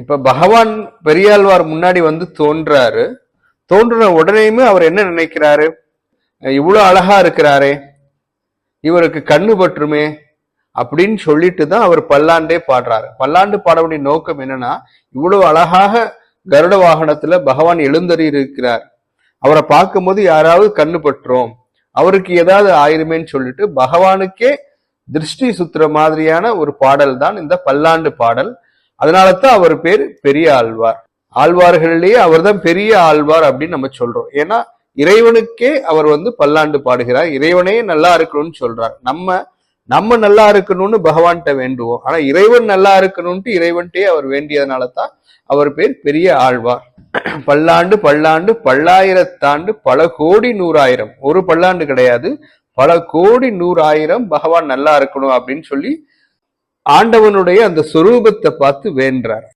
இப்ப பகவான் பெரியாழ்வார் முன்னாடி வந்து தோன்றாரு. தோன்றின உடனேயுமே அவர் என்ன நினைக்கிறாரு? இவ்வளோ அழகா இருக்கிறாரே. இவருக்கு கண்ணு பற்றுமே அப்படின்னு சொல்லிட்டு தான் அவர் பல்லாண்டே பாடுறாரு. பல்லாண்டு பாடவுடைய நோக்கம் என்னன்னா இவ்வளவு அழகாக கருட வாகனத்துல பகவான் எழுந்தறி இருக்கிறார் அவரை பார்க்கும்போது யாராவது கண்ணு பற்றுறோம் அவருக்கு ஏதாவது ஆயிருமேன்னு சொல்லிட்டு பகவானுக்கே திருஷ்டி சுத்துற மாதிரியான ஒரு பாடல் தான் இந்த பல்லாண்டு பாடல். அதனால தான் அவர் பேர் பெரிய ஆழ்வார். ஆழ்வார்களிலேயே அவர்தான் பெரிய ஆழ்வார் அப்படின்னு நம்ம சொல்றோம். ஏன்னா இறைவனுக்கே அவர் வந்து பல்லாண்டு பாடுகிறார். இறைவனே நல்லா இருக்கணும்னு சொல்றார். நம்ம நம்ம நல்லா இருக்கணும்னு பகவான்கிட்ட வேண்டுவோம். ஆனா இறைவன் நல்லா இருக்கணும்ட்டு இறைவன்ட்டே அவர் வேண்டியதுனால தான் அவர் பேர் பெரிய ஆழ்வார். பல்லாண்டு பல்லாண்டு பல்லாயிரத்தாண்டு பல கோடி நூறாயிரம். ஒரு பல்லாண்டு கிடையாது. பல கோடி நூறாயிரம் பகவான் நல்லா இருக்கணும் அப்படின்னு சொல்லி ஆண்டவனுடைய அந்த சுரூபத்தை பார்த்து வேண்டார்